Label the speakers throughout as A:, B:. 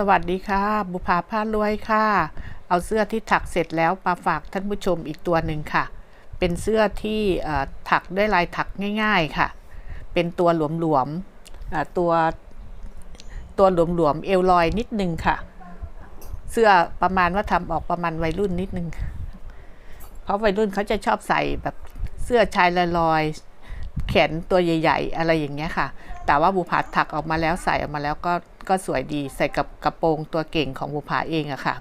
A: สวัสดีค่ะ บุภาผ้ารวยค่ะ เอาเสื้อที่ถักเสร็จแล้วมาฝากท่านผู้ชมอีกตัวหนึ่งค่ะ เป็นเสื้อที่ถักด้วยลายถักง่าย ๆค่ะ เป็นตัวหลวมๆตัวตัวหลวมๆเอวลอยนิดนึงค่ะ เสื้อประมาณว่าทำออกประมาณวัยรุ่นนิดนึงเพราะวัยรุ่นเขาจะชอบใส่แบบเสื้อชายลอยๆแขนตัวใหญ่ ๆ อะไรอย่างเงี้ยค่ะ แต่ว่าบุผาถักออกมาแล้วใส่ออกมาแล้วก็ ก็สวยดีใส่กับกระโปรงตัวเก่งของบุผาเองอะค่ะ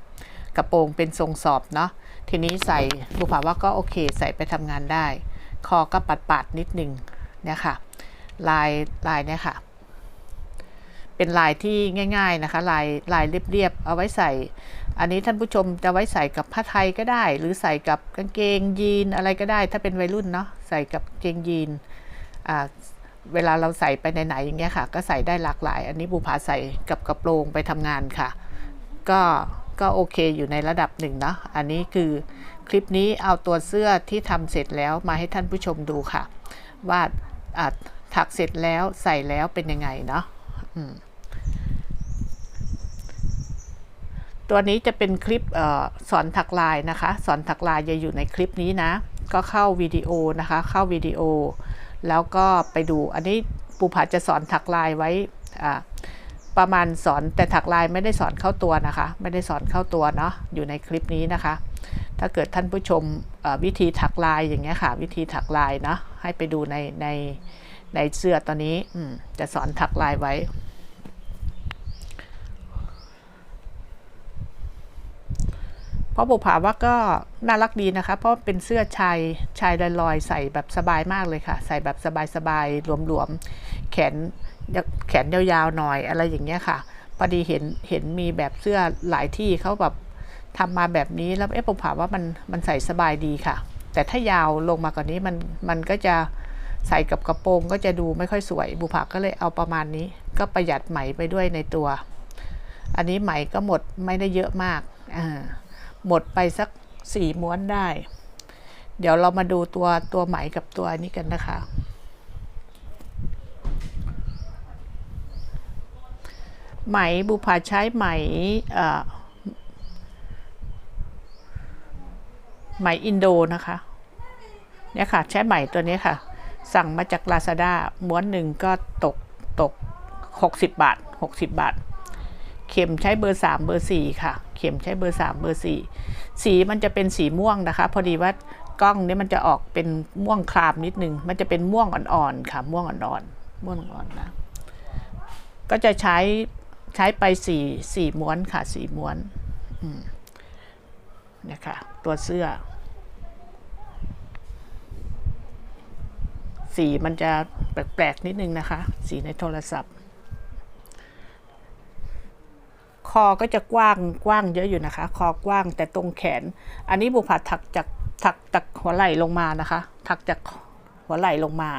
A: กระโปรงเป็นทรงสอบเนาะทีนี้ใส่บุผาว่าก็โอเค ใส่ไปทำงานได้ คอก็ปัดปัดๆนิดนึงเนี่ยค่ะ ลายลายเนี่ยค่ะ เป็นลายที่ง่าย ๆนะคะ ลายลายเรียบๆเอาไว้ใส่ อันนี้ท่านผู้ชมจะไว้ใส่กับผ้าไทยก็ได้ หรือใส่กับกางเกงยีนอะไรก็ได้ ถ้าเป็นวัยรุ่นเนาะใส่กับกางเกงยีนอ่า เวลาเราใส่ไปไหนๆอย่างเงี้ยค่ะ ก็ใส่ได้หลากหลาย อันนี้บุผาใส่กับกระโปรงไปทำงานค่ะ ก็ก็โอเคอยู่ในระดับหนึ่งเนาะอันนี้คือคลิปนี้เอาตัวเสื้อที่ทำเสร็จแล้วมาให้ท่านผู้ชมดูค่ะ ว่าถักเสร็จแล้วใส่แล้วเป็นยังไงเนาะตัวนี้จะเป็นคลิปออสอนถักลายนะคะ สอนถักลายจะอยู่ในคลิปนี้นะ ก็เข้าวิดีโอนะคะ เข้าวิดีโอ แล้วก็ไปดูอันนี้ปูผาจะสอนถักลายไว้ประมาณสอนแต่ถักลายไม่ได้สอนเข้าตัวนะคะ ไม่ได้สอนเข้าตัวเนาะอยู่ในคลิปนี้นะคะ ถ้าเกิดท่านผู้ชมวิธีถักลายอย่างเงี้ยค่ะ วิธีถักลายเนาะให้ไปดูในในในเสื้อตอนนี้จะสอนถักลายไว้ เพราะบุผาว่าก็น่ารักดีนะคะ เพราะเป็นเสื้อชายชายลอยๆใส่แบบสบายมากเลยค่ะ ใส่แบบสบายๆหลวมๆแขนแขนยาวๆหน่อยอะไรอย่างเงี้ยค่ะพอดีเห็นเห็นมีแบบเสื้อหลายที่เขาแบบทำมาแบบนี้แล้วเอ๊ะบุผาว่ามันมันใส่สบายดีค่ะ แต่ถ้ายาวลงมากว่านี้มันมันก็จะใส่กับกระโปรงก็จะดูไม่ค่อยสวยบุผาก็เลยเอาประมาณนี้ ก็ประหยัดไหมไปด้วยในตัว อันนี้ไหมก็หมดไม่ได้เยอะมากอ่า หมดไปสักสี่ม้วนได้ เดี๋ยวเรามาดูตัวตัวไหมกับตัวนี้กันนะคะ ไหมบุพาใช้ไหมเออไหมอินโดนะคะเนี่ยค่ะ ใช้ไหมตัวนี้ค่ะ สั่งมาจาก Lazada ม้วนหนึ่งก็ตกตก 60 บาท 60 บาท เข็มใช้เบอร์ 3 เบอร์ 4 ค่ะ เข็มใช้เบอร์ 3 เบอร์ 4 สีมันจะเป็นสีม่วงนะคะ พอดีว่ากล้องนี้มันจะออกเป็นม่วงครามนิดนึง มันจะเป็นม่วงอ่อนๆค่ะ ม่วงอ่อนๆ ม่วงอ่อนนะ ก็จะใช้ใช้ไปสี่สี่ม้วนค่ะสี่ม้วนอืมนะคะตัวเสื้อ สีมันจะแปลกๆนิดนึงนะคะ สีในโทรศัพท์ คอก็จะกว้างกว้างเยอะอยู่นะคะ คอกว้างแต่ตรงแขน อันนี้บุผัดถักจากถักจากหัวไหล่ลงมานะคะ ถักจากหัวไหล่ลงมา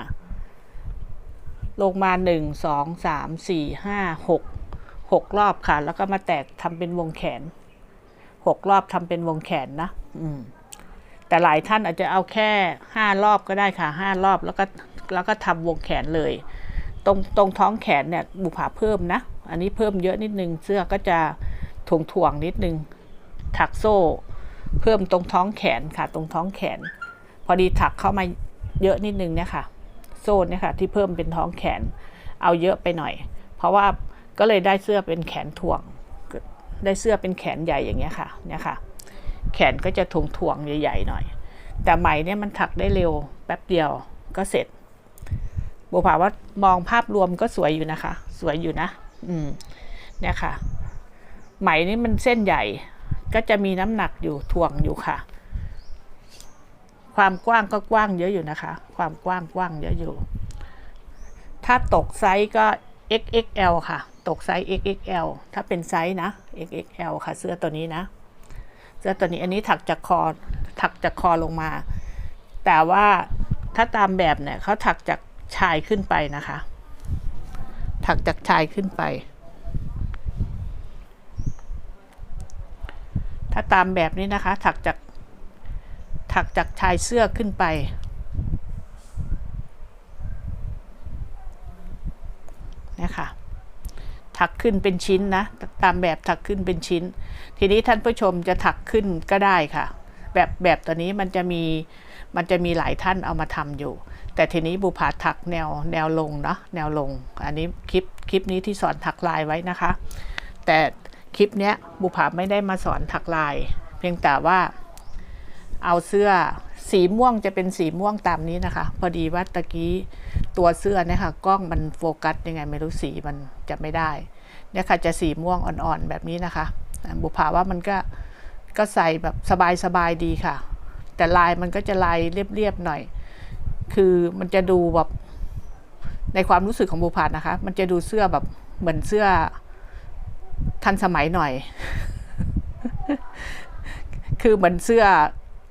A: ลงมาหนึ่งสองสามสี่ห้าหกหกรอบค่ะ แล้วก็มาแตกทำเป็นวงแขนหกรอบทำเป็นวงแขนนะ อืมแต่หลายท่านอาจจะเอาแค่ห้ารอบก็ได้ค่ะห้ารอบแล้วก็แล้วก็ทำวงแขนเลย ตรงตรงท้องแขนเนี่ยบุผาเพิ่มนะ อันนี้เพิ่มเยอะนิดนึง เสื้อก็จะถ่วงถ่วงๆนิดนึง ถักโซ่ เพิ่มตรงท้องแขนค่ะ ตรงท้องแขน พอดีถักเข้ามาเยอะนิดนึงเนี่ยค่ะ โซ่เนี่ยค่ะ ที่เพิ่มเป็นท้องแขน เอาเยอะไปหน่อย เพราะว่าก็เลยได้เสื้อเป็นแขนถ่วง ได้เสื้อเป็นแขนใหญ่อย่างเงี้ยค่ะ เนี่ยค่ะ แขนก็จะถ่วงถ่วงๆใหญ่ๆหน่อย แต่ไหมเนี่ยมันถักได้เร็วแป๊บเดียวก็เสร็จบัวผาว่ามองภาพรวมก็สวยอยู่นะคะ สวยอยู่นะ อืมเนี่ยค่ะ ไหมนี่มันเส้นใหญ่ ก็จะมีน้ำหนักอยู่ถ่วงอยู่ค่ะ ความกว้างก็กว้างเยอะอยู่นะคะ ความกว้างกว้างเยอะอยู่ ถ้าตกไซส์ก็ XXL ค่ะ ตกไซส์ XXL ถ้าเป็นไซส์นะ XXL ค่ะ เสื้อตัวนี้นะ เสื้อตัวนี้อันนี้ถักจากคอ ถักจากคอลงมา แต่ว่าถ้าตามแบบเนี่ยเขาถักจากชายขึ้นไปนะคะ ถักจากชายขึ้นไป ถ้าตามแบบนี้นะคะ ถักจาก ถักจากชายเสื้อขึ้นไป นะคะถักขึ้นเป็นชิ้นนะ ตามแบบถักขึ้นเป็นชิ้น ทีนี้ท่านผู้ชมจะถักขึ้นก็ได้ค่ะ แบบแบบตัวนี้มันจะมีมันจะมีหลายท่านเอามาทำอยู่ แต่ทีนี้บุพาถักแนวแนวลงเนาะแนวลง อันนี้คลิปคลิปนี้ที่สอนถักลายไว้นะคะ แต่คลิปเนี้ยบุพาไม่ได้มาสอนถักลาย เพียงแต่ว่าเอาเสื้อสีม่วงจะเป็นสีม่วงตามนี้นะคะ พอดีว่าตะกี้ตัวเสื้อเนี่ยค่ะกล้องมันโฟกัสยังไงไม่รู้สีมันจะไม่ได้เนี่ยค่ะจะสีม่วงอ่อนๆแบบนี้นะคะ บุพาว่ามันก็ ก็ใส่แบบสบายๆดีค่ะ แต่ลายมันก็จะลายเรียบๆหน่อย คือมันจะดูแบบในความรู้สึกของบุพานนะคะ มันจะดูเสื้อแบบเหมือนเสื้อทันสมัยหน่อย คือเหมือนเสื้อ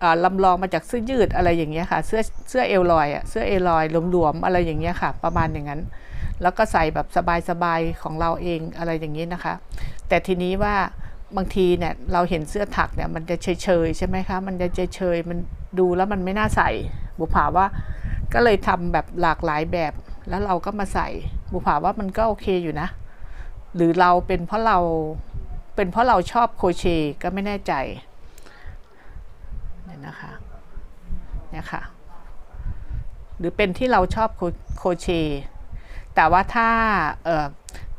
A: อลำลองมาจากเสื้อยืดอะไรอย่างเงี้ยค่ะ เสื้อเสื้อเอลลอยอะเสื้อเอลลอยหลวมๆอะไรอย่างเงี้ยค่ะ ประมาณอย่างนั้น แล้วก็ใส่แบบสบายๆของเราเองอะไรอย่างนี้นะคะ แต่ทีนี้ว่า บางทีเนี่ยเราเห็นเสื้อถักเนี่ยมันจะเฉยๆใช่ไหมคะ มันจะเฉยๆมันดูแล้วมันไม่น่าใส่บุผาว่า ก็เลยทำแบบหลากหลายแบบ แล้วเราก็มาใส่บุผาว่ามันก็โอเคอยู่นะ หรือเราเป็นเพราะเราเป็นเพราะเราชอบโคเชก็ไม่แน่ใจเนี่ยนะคะเนี่ยค่ะ หรือเป็นที่เราชอบโคโคเชแต่ว่าถ้าเออ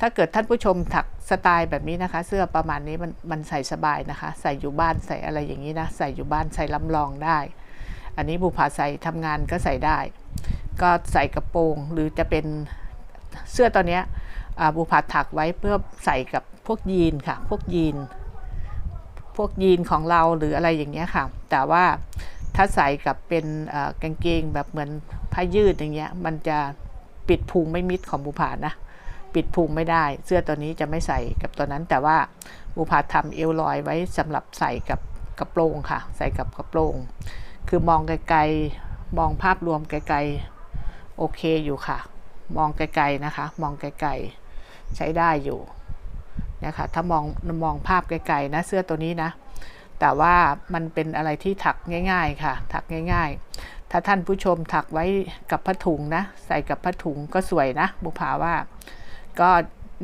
A: ถ้าเกิดท่านผู้ชมถัก สไตล์แบบนี้นะคะ เสื้อประมาณนี้มันมันใส่สบายนะคะ ใส่อยู่บ้านใส่อะไรอย่างนี้นะใส่อยู่บ้านใส่ลำลองได้ อันนี้บุพาใส่ทำงานก็ใส่ได้ ก็ใส่กระโปรงหรือจะเป็นเสื้อตัวเนี้ยบุพาถักไว้เพื่อใส่กับพวกยีนค่ะ พวกยีน พวกยีนของเราหรืออะไรอย่างเงี้ยค่ะ แต่ว่าถ้าใส่กับเป็นกางเกงแบบเหมือนผ้ายืดอย่างเงี้ยมันจะปิดพุงไม่มิดของบุผานะ ปิดพุงไม่ได้ เสื้อตัวนี้จะไม่ใส่กับตัวนั้น แต่ว่าบุผาทำเอวลอยไว้สำหรับใส่กับกระโปรงค่ะ ใส่กับกระโปรง คือมองไกลๆมองภาพรวมไกลๆโอเคอยู่ค่ะ มองไกลๆนะคะ มองไกลๆใช้ได้อยู่นะคะถ้ามองมองภาพไกลๆนะเสื้อตัวนี้นะ แต่ว่ามันเป็นอะไรที่ถักง่าย ๆค่ะ ถักง่าย ๆ ถ้าท่านผู้ชมถักไว้กับผ้าถุงนะ ใส่กับผ้าถุงก็สวยนะบุภาว่า ก็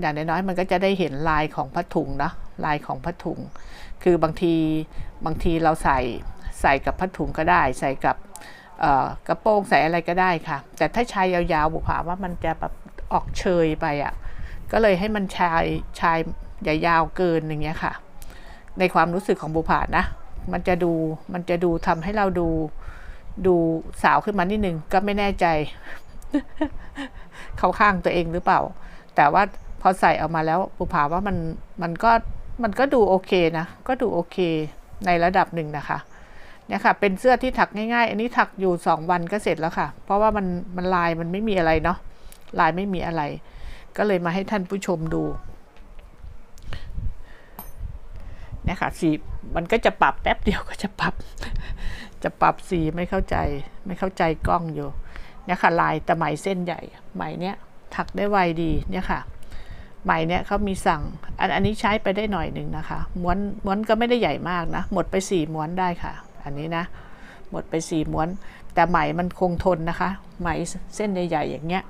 A: อย่างน้อยๆมันก็จะได้เห็นลายของผ้าถุงนะลายของผ้าถุง คือบางทีบางทีเราใส่ใส่กับผ้าถุงก็ได้ ใส่กับกระโปรงใส่อะไรก็ได้ค่ะ แต่ถ้าชายยาวๆบุภาว่ามันจะแบบออกเชยไปอะ่ะก็เลยให้มันชายชายอย่ายาวเกินอย่างเงี้ยค่ะ ในความรู้สึกของบุผานะ มันจะดูมันจะดูทำให้เราดูดูสาวขึ้นมานิดนึงก็ไม่แน่ใจ เข้าข้างตัวเองหรือเปล่า แต่ว่าพอใส่ออกมาแล้วบุผาว่ามันมันก็มันก็ดูโอเคนะ ก็ดูโอเคในระดับหนึ่งนะคะเนี่ยค่ะเป็นเสื้อที่ถักง่ายๆ อันนี้ถักอยู่สองวันก็เสร็จแล้วค่ะ เพราะว่ามันมันลายมันไม่มีอะไรเนาะลายไม่มีอะไร ก็เลยมาให้ท่านผู้ชมดูเนี่ยค่ะสีมันก็จะปรับแป๊บเดียวก็จะปรับ จะปรับสีไม่เข้าใจ ไม่เข้าใจกล้องอยู่เนี่ยค่ะลายแต่ไหมเส้นใหญ่ไหมเนี้ย ถักได้ไวดีเนี่ยค่ะไหมเนี้ยเขามีสั่งอันอันนี้ใช้ไปได้หน่อยหนึ่งนะคะม้วนม้วนก็ไม่ได้ใหญ่มากนะ หมดไปสี่ม้วนได้ค่ะ อันนี้นะ หมดไปสี่ม้วน แต่ไหมมันคงทนนะคะ ไหมเส้นใหญ่ๆอย่างเงี้ย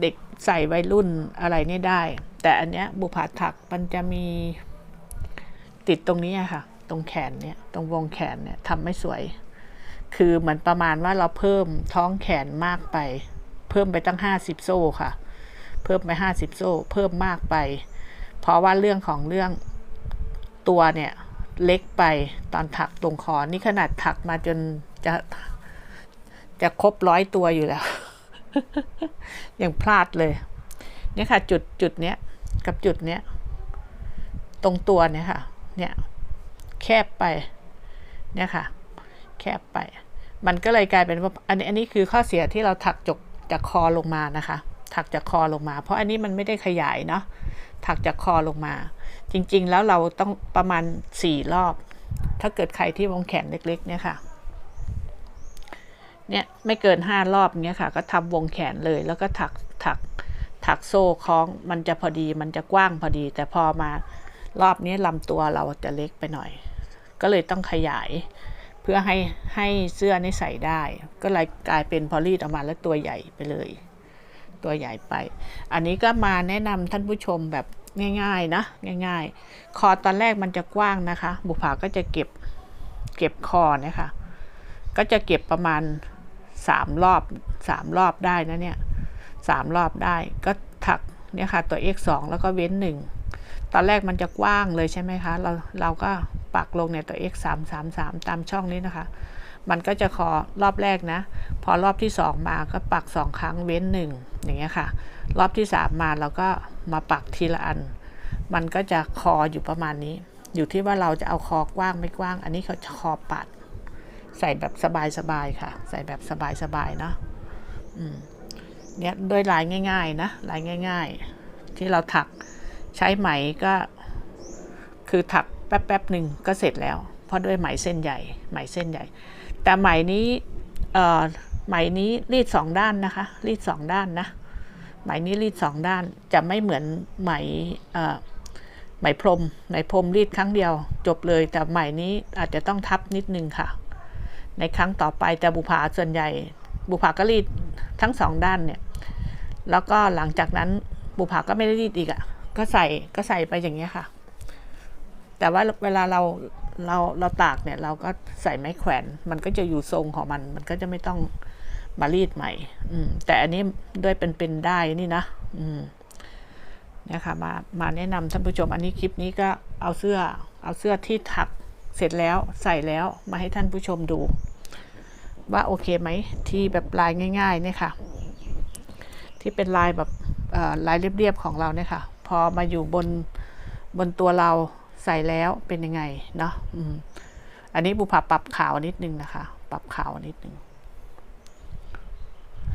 A: เด็กใส่วัยรุ่นอะไรนี่ได้ แต่อันเนี้ยบุผาถักมันจะมีติดตรงนี้ค่ะ ตรงแขนเนี่ยตรงวงแขนเนี่ยทำไม่สวย คือเหมือนประมาณว่าเราเพิ่มท้องแขนมากไป เพิ่มไปตั้งห้าสิบโซ่ค่ะ เพิ่มไปห้าสิบโซ่ เพิ่มมากไป เพราะว่าเรื่องของเรื่องตัวเนี่ยเล็กไปตอนถักตรงคอนี่ขนาดถักมาจนจะจะครบร้อยตัวอยู่แล้ว ยังพลาดเลย เนี่ยค่ะ จุดจุดเนี้ยกับจุดเนี้ยตรงตัวเนี่ยค่ะ เนี่ย แคบไป เนี่ยค่ะ แคบไป มันก็เลยกลายเป็นว่า อันนี้อันนี้คือข้อเสียที่เราถักจก จากคอลงมานะคะ ถักจากคอลงมา เพราะอันนี้มันไม่ได้ขยายเนาะถักจากคอลงมา จริงๆ แล้วเราต้องประมาณสี่รอบ ถ้าเกิดใครที่วงแขนเล็ก ๆ เนี่ยค่ะเนี่ยไม่เกินห้ารอบเนี้ยค่ะ ก็ทำวงแขนเลยแล้วก็ถักถักถักโซ่คล้องมันจะพอดีมันจะกว้างพอดี แต่พอมารอบนี้ลำตัวเราจะเล็กไปหน่อย ก็เลยต้องขยาย เพื่อให้ให้เสื้อนี่ใส่ได้ ก็เลยกลายเป็นพอรีดออกมาแล้วตัวใหญ่ไปเลย ตัวใหญ่ไป อันนี้ก็มาแนะนำท่านผู้ชมแบบง่ายๆนะง่าย ๆ คอตอนแรกมันจะกว้างนะคะ บุภาก็จะเก็บเก็บคอเนี่ยค่ะ ก็จะเก็บประมาณสามรอบสามรอบได้นะเนี่ยสามรอบได้ก็ถักเนี่ยค่ะตัว x 2แล้วก็เว้นหนึ่ง ตอนแรกมันจะกว้างเลยใช่ไหมคะ เราเราก็ปักลงในตัว x 3 3 3 ตามช่องนี้นะคะ มันก็จะคอรอบแรกนะ พอรอบที่ 2 มาก็ปัก 2 ครั้งเว้น 1 อย่างเงี้ยค่ะ รอบที่ 3 มาเราก็มาปักทีละอัน มันก็จะคออยู่ประมาณนี้ อยู่ที่ว่าเราจะเอาคอกว้างไม่กว้าง อันนี้เขาจะคอปัด ใส่แบบสบายๆค่ะ ใส่แบบสบายๆเนาะเนี่ยด้วยลายง่าย ๆ นะลายง่าย ๆ ที่เราถัก ใช้ไหมก็คือถักแป๊บๆหนึ่งก็เสร็จแล้ว เพราะด้วยไหมเส้นใหญ่ไหมเส้นใหญ่ แต่ไหมนี้เอ่อไหมนี้รีดสองด้านนะคะ รีดสองด้านนะไหมนี้รีดสองด้านจะไม่เหมือนไหมเอ่อไหมพรมไหมพรมรีดครั้งเดียว จบเลย แต่ไหมนี้อาจจะต้องทับนิดนึงค่ะ ในครั้งต่อไปแต่บุภาส่วนใหญ่ บุภาก็รีดทั้งสองด้านเนี่ยแล้วก็หลังจากนั้นบุภาก็ไม่ได้รีดอีกอะ่ะ ก็ใส่ก็ใส่ไปอย่างเงี้ยค่ะ แต่ว่าเวลาเราเราเราตากเนี่ย เราก็ใส่ไม้แขวน มันก็จะอยู่ทรงของมัน มันก็จะไม่ต้องมารีดใหม่ อืม แต่อันนี้ด้วยเป็นเป็นได้นี่นะ อืมเนี่ยค่ะมามาแนะนำท่านผู้ชม อันนี้คลิปนี้ก็เอาเสื้อ เอาเสื้อที่ถักเสร็จแล้วใส่แล้วมาให้ท่านผู้ชมดู ว่าโอเคไหมที่แบบลายง่ายๆเนี่ยค่ะ ที่เป็นลายแบบลายเรียบๆของเราเนี่ยค่ะ พอมาอยู่บนบนตัวเราใส่แล้วเป็นยังไงเนาะอืมอันนี้บุพาปรับขาวนิดนึงนะคะ ปรับขาวนิดนึง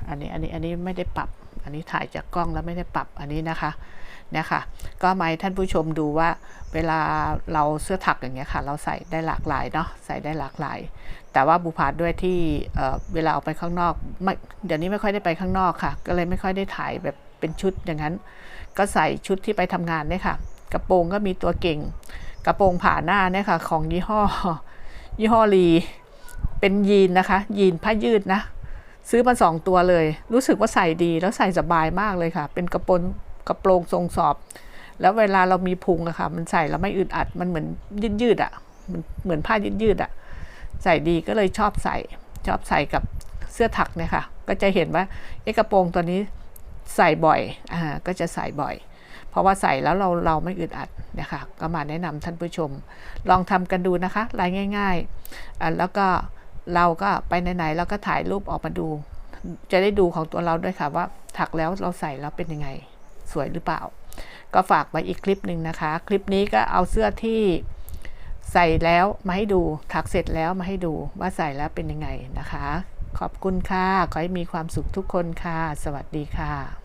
A: อันนี้อันนี้อันนี้ไม่ได้ปรับ อันนี้ถ่ายจากกล้องแล้วไม่ได้ปรับอันนี้นะคะเนี่ยค่ะ ก็มาท่านผู้ชมดูว่า เวลาเราเสื้อถักอย่างเงี้ยค่ะ เราใส่ได้หลากหลายเนาะใส่ได้หลากหลาย แต่ว่าบุพาด้วยที่เเวลาออกไปข้างนอกไม่เดี๋ยวนี้ไม่ค่อยได้ไปข้างนอกค่ะ ก็เลยไม่ค่อยได้ถ่ายแบบ เป็นชุดอย่างนั้น ก็ใส่ชุดที่ไปทำงานเนี่ยค่ะ กระโปรงก็มีตัวเก่ง กระโปรงผ่าหน้าเนี่ยค่ะ ของยี่ห้อ ยี่ห้อลีเป็นยีนนะคะ ยีนผ้ายืดนะ ซื้อมาสองตัวเลย รู้สึกว่าใส่ดีแล้วใส่สบายมากเลยค่ะ เป็นกระโปรงกระโปรงทรงสอบ แล้วเวลาเรามีพุงอะค่ะ มันใส่แล้วไม่อึดอัดมันเหมือนยืดยืดอะมันเหมือนผ้ายืดยืดอะใส่ดีก็เลยชอบใส่ชอบใส่กับเสื้อถักเนี่ยค่ะ ก็จะเห็นว่าไอ้กระโปรงตัวนี้ ใส่บ่อยอ่าก็จะใส่บ่อย เพราะว่าใส่แล้วเราเราไม่อึดอัดนี่ยค่ะก็มาแนะนำท่านผู้ชม ลองทำกันดูนะคะลายง่ายๆอ่าแล้วก็เราก็ไปไหนๆเราก็ถ่ายรูปออกมาดู จะได้ดูของตัวเราด้วยค่ะว่าถักแล้วเราใส่แล้วเป็นยังไงสวยหรือเปล่า ก็ฝากไว้อีกคลิปหนึ่งนะคะ คลิปนี้ก็เอาเสื้อที่ใส่แล้วมาให้ดูถักเสร็จแล้วมาให้ดูว่าใส่แล้วเป็นยังไงนะคะ ขอบคุณค่ะ ขอให้มีความสุขทุกคนค่ะ สวัสดีค่ะ